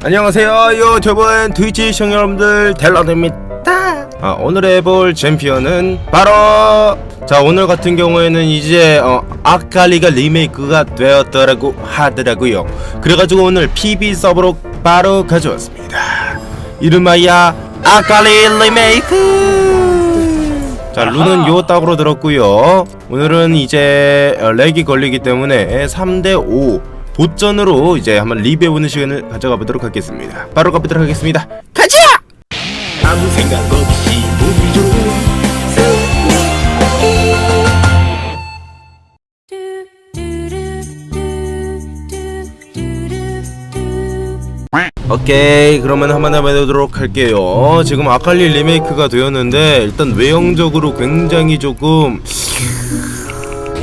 안녕하세요. 유튜브 트위치 시청 여러분들 델러입니다. 아, 오늘 해볼 챔피언은 바로 자 오늘 같은 경우에는 이제 어, 아칼리가 리메이크가 되었더라고 하더라고요. 그래가지고 오늘 PB 서버로 바로 가져왔습니다. 이름하여 아칼리 리메이크! 자 룬은 요 딱으로 들었고요. 오늘은 이제 어, 렉이 걸리기 때문에 3대5 보전으로 이제 한번 리뷰해보는 시간을 가져가 보도록 하겠습니다. 바로 가보도록 하겠습니다. 가자! 아무 생각 없이 보기 좋은 오케이 그러면 한번 해보도록 할게요. 지금 아칼리 리메이크가 되었는데 일단 외형적으로 굉장히 조금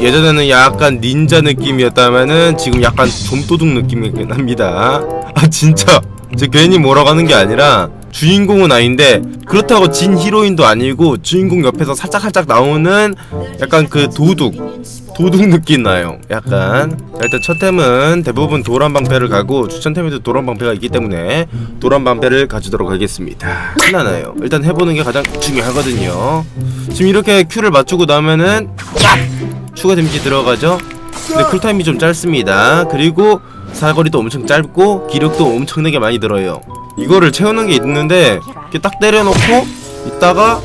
예전에는 약간 닌자 느낌이었다면은 지금 약간 좀도둑 느낌이 납니다. 아 진짜. 저 괜히 뭐라고 하는 게 아니라 주인공은 아닌데 그렇다고 진 히로인도 아니고 주인공 옆에서 살짝 살짝 나오는 약간 그 도둑 도둑 느낌 나요. 약간. 자, 일단 첫 템은 대부분 도란 방패를 가고 추천템에도 도란 방패가 있기 때문에 도란 방패를 가지도록 하겠습니다. 신나나요? 일단 해보는 게 가장 중요하거든요. 지금 이렇게 큐를 맞추고 나면은 쫙! 추가 데미지 들어가죠? 근데 쿨타임이 좀 짧습니다. 그리고 사거리도 엄청 짧고 기력도 엄청나게 많이 들어요. 이거를 채우는 게 있는데 이렇게 딱 때려놓고 있다가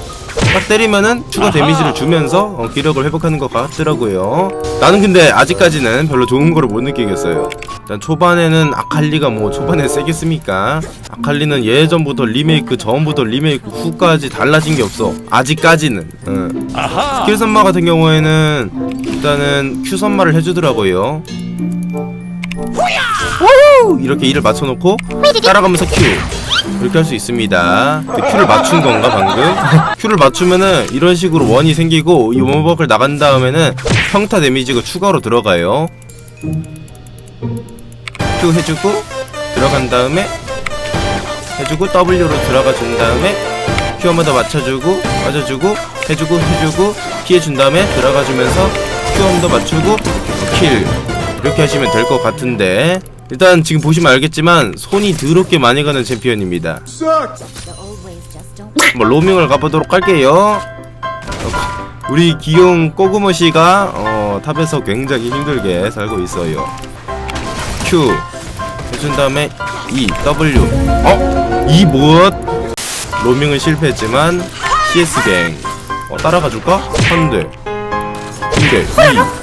딱 때리면은 추가 데미지를 주면서 어, 기력을 회복하는 것 같더라고요. 나는 근데 아직까지는 별로 좋은 거를 못 느끼겠어요. 일단 초반에는 아칼리가 뭐 초반에 세겠습니까? 아칼리는 예전부터 리메이크 전부터 리메이크 후까지 달라진 게 없어. 아직까지는. 응. 스킬 선마 같은 경우에는 일단은 큐 선마를 해주더라고요. 우! 이렇게 이를 맞춰놓고 따라가면서 큐 이렇게 할 수 있습니다. 근데 큐를 맞춘 건가 방금? 큐를 맞추면은 이런 식으로 원이 생기고 이 원버클 나간 다음에는 평타 데미지가 추가로 들어가요. 큐 해주고 들어간 다음에 해주고 W로 들어가 준 다음에 큐한번 더 맞춰주고 맞아주고 해주고 해주고 피해준 다음에 들어가 주면서 큐한번 더 맞추고 킬 이렇게 하시면 될 것 같은데 일단 지금 보시면 알겠지만 손이 더럽게 많이 가는 챔피언입니다. 뭐 로밍을 가보도록 할게요. 어, 우리 기용 꼬구모 씨가 어, 탑에서 굉장히 힘들게 살고 있어요. Q. 해준 다음에 E W. 어? E 무엇? 로밍은 실패했지만 CS 갱. 어, 따라가 줄까? 한대. 두대. E.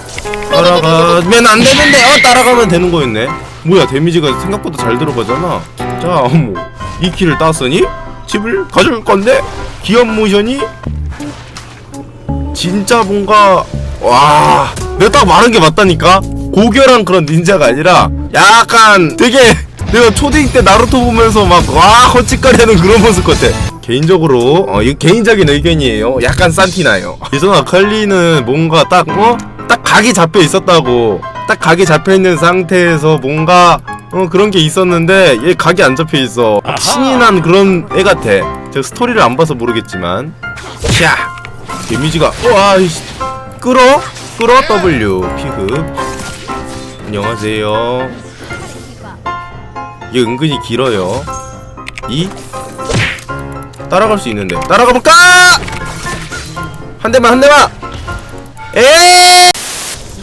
따라가면 안 되는데. 어 따라가면 되는 거였네 뭐야 데미지가 생각보다 잘 들어가잖아. 자 어머. 이 키를 땄으니 집을 가져갈 건데 기업 모션이 진짜 뭔가 와 내가 딱 말한 게 맞다니까? 고결한 그런 닌자가 아니라 약간 되게 내가 초딩 때 나루토 보면서 막 와 헛짓거리하는 그런 모습 같아. 개인적으로 어 이거 개인적인 의견이에요. 약간 산티나요. 예전 아칼리는 뭔가 딱 어? 딱 각이 잡혀 있었다고 딱 각이 잡혀 있는 상태에서 뭔가 어 그런 게 있었는데 얘 각이 안 잡혀 있어. 신이 난 그런 애 같아. 제가 스토리를 안 봐서 모르겠지만. 샤 데미지가 와 이씨. 끌어? 끌어 W. 피흡 안녕하세요. 이게 은근히 길어요. 이? 따라갈 수 있는데. 따라가 볼까? 한 대만 한 대만! 에!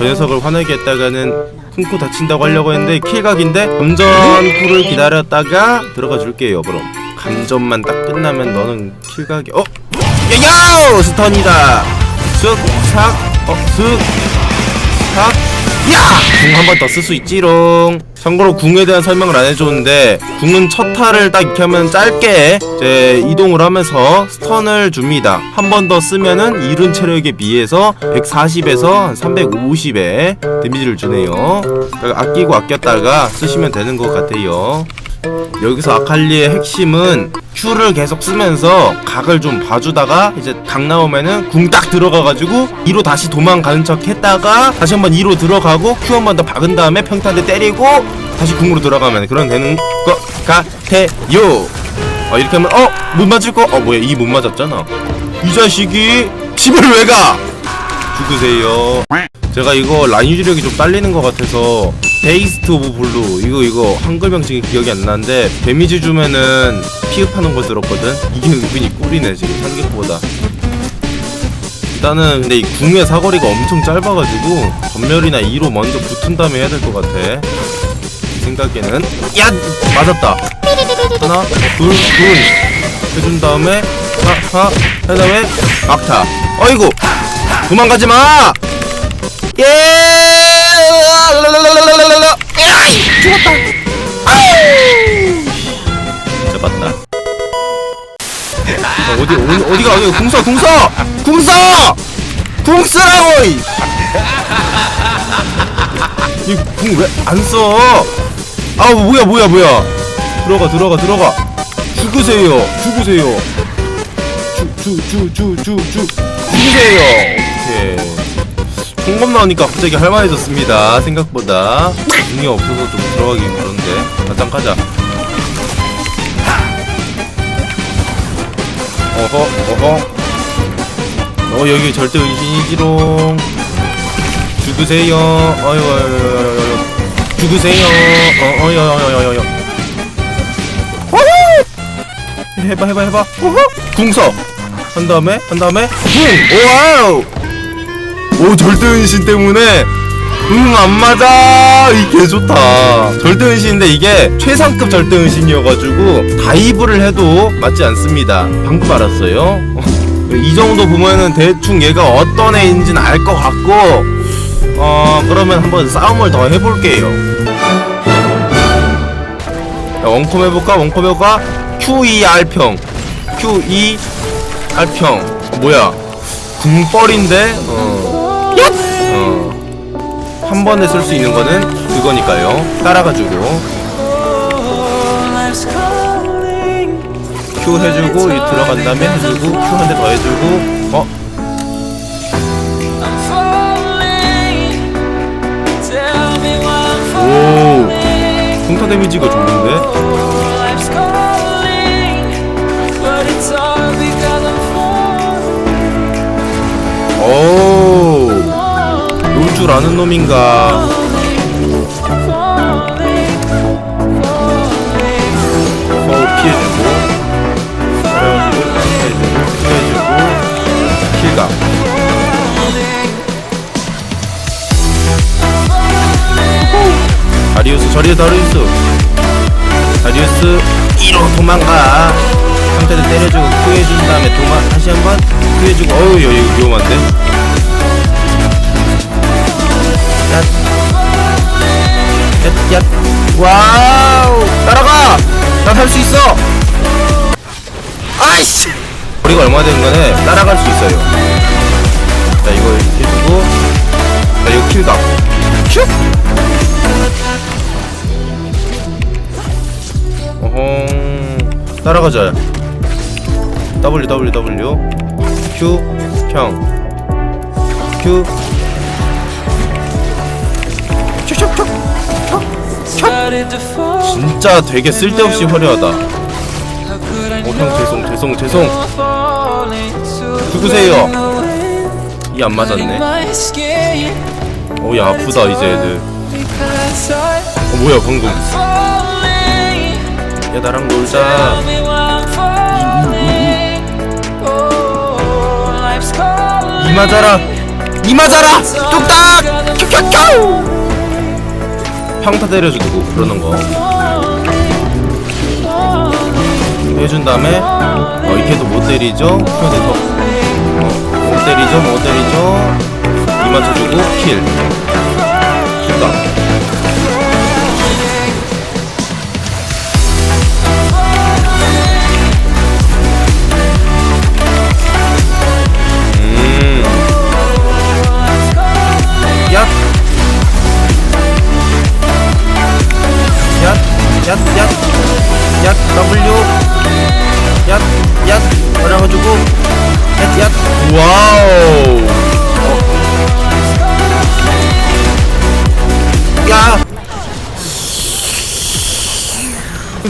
저 녀석을 화나게 했다가는 큰코 다친다고 하려고 했는데 킬각인데 감전 쿨을 기다렸다가 들어가 줄게요 그럼 감전만 딱 끝나면 너는 킬각이 어? 야야 스턴이다 쓱 삭 어 쓱삭 야! 궁 한 번 더 쓸 수 있지롱. 참고로 궁에 대한 설명을 안 해줬는데 궁은 첫 타를 딱 이렇게 하면 짧게 이제 이동을 하면서 스턴을 줍니다. 한 번 더 쓰면은 이른 체력에 비해서 140에서 한 350에 데미지를 주네요. 아끼고 아꼈다가 쓰시면 되는 것 같아요 여기서 아칼리의 핵심은 Q를 계속 쓰면서 각을 좀 봐주다가 이제 각 나오면은 궁 딱 들어가가지고 2로 다시 도망가는 척 했다가 다시 한번 2로 들어가고 Q 한 번 더 박은 다음에 평타대 때리고 다시 궁으로 들어가면 그런 되는 것 같아요 어 이렇게 하면 어? 못 맞을 거? 어 뭐야 이 못 맞았잖아 이 자식이 집을 왜 가? 죽으세요 제가 이거 라인 유지력이 좀 딸리는 것 같아서 베이스트 오브 블루 이거 이거 한글명 지금 기억이 안 나는데 데미지 주면은 피흡하는 거 들었거든? 이게 은근히 꿀이네 지금 생각보다. 일단은 근데 이 궁의 사거리가 엄청 짧아가지고 전멸이나 2로 먼저 붙은 다음에 해야 될 것 같아. 내 생각에는. 야! 맞았다. 하나 둘둘. 해준 다음에 하하 한 다음에 막타. 어이구! 도망가지 마! 예! 죽었다. 아우! 잡았다. 어, 어디 어디 어디가 어디 궁서 궁서 궁서 궁쓰라고 이. 이궁 왜 안 써? 아 뭐야 뭐야 뭐야 들어가 들어가 들어가 죽으세요 죽으세요 죽 죽 죽 죽 죽 죽 죽으세요 오케이 총검 나오니까 갑자기 할만해졌습니다. 생각보다. 궁이 없어서 좀 들어가기 그런데. 가장 가자. 어허 어허. 어 여기 절대 은신이지롱. 죽으세요. 어유 어유 어유 어유 죽으세요. 어 어유 어유 어유 어유 해봐 해봐 해봐. 어허 궁서. 한 다음에 한 다음에. 궁 오와우 오 절대 은신 때문에. 음 안 맞아. 이게 좋다. 절대 은신인데 이게 최상급 절대 은신이어가지고 다이브를 해도 맞지 않습니다. 방금 알았어요? 이 정도 보면은 대충 얘가 어떤 애인지는 알 것 같고 어 그러면 한번 싸움을 더 해볼게요. 야, 원컴 해볼까? 원컴 해볼까? Q2R평. Q2R평. 뭐야? 궁뻘인데? 어. 어. 한 번에 쓸 수 있는 거는 그거니까요. 따라가지고 Q 해주고 이 들어간 다음에 해주고 Q 한 대 더 해주고 어 오. 평타 데미지가 좋은데 오. 아는 놈인가? 어 피해주고 그래가지고 피해주고 피해주고 킬각. 다리우스 저리 다리우스. 다리우스 1호 도망가. 상태를 때려주고 큐해준 다음에 도망 다시 한번 큐해주고. 어우 여기 위험한데 얏, 얏, 얏. 와우! 따라가! 난할수 있어! 아이씨! 거리가 얼마 되는 거네? 따라갈 수 있어요. 자 이거 이렇게 해주고. 자 이거 킬각 슉 어홍 따라가자. W W W. Q 평. Q 진짜 되게 쓸데없이 화려하다. 어 형 죄송 죄송 죄송. 누구세요. 이 안 맞았네. 어 야 아프다 이제 애들. 어 뭐야 방금. 야 나랑 놀자. 이 맞아라. 이 맞아라. 뚝딱! 큐큐큐 평타 때려주고 그러는 거. 해준 다음에 어 이렇게도 못 때리죠? 큐대서 어, 못 때리죠? 못 때리죠? 이 맞춰주고 킬. 킬각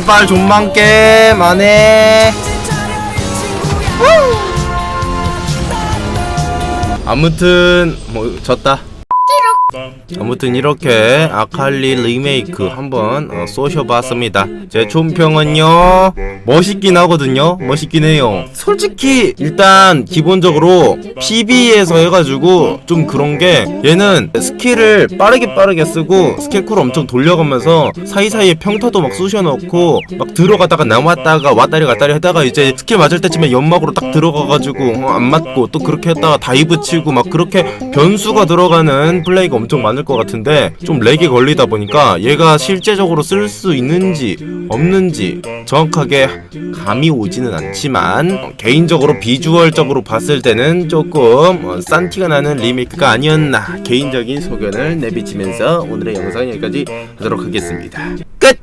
말 좀만 게임 안 해. 아무튼, 뭐, 졌다. 아무튼 이렇게 아칼리 리메이크 한번 어, 쏘셔봤습니다. 제 총평은요 멋있긴 하거든요. 멋있긴 해요. 솔직히 일단 기본적으로 PB에서 해가지고 좀 그런 게 얘는 스킬을 빠르게 빠르게 쓰고 스킬 쿨 엄청 돌려가면서 사이사이에 평타도 막 쑤셔넣고 막 들어가다가 남았다가 왔다리 갔다리 하다가 이제 스킬 맞을 때쯤에 연막으로 딱 들어가가지고 어, 안 맞고 또 그렇게 했다가 다이브 치고 막 그렇게 변수가 들어가는 플레이가 엄청 많을 것 같은데 좀 렉이 걸리다 보니까 얘가 실제적으로 쓸 수 있는지 없는지 정확하게 감이 오지는 않지만 어, 개인적으로 비주얼적으로 봤을 때는 조금 어, 싼 티가 나는 리메이크가 아니었나 개인적인 소견을 내비치면서 오늘의 영상 여기까지 하도록 하겠습니다 끝!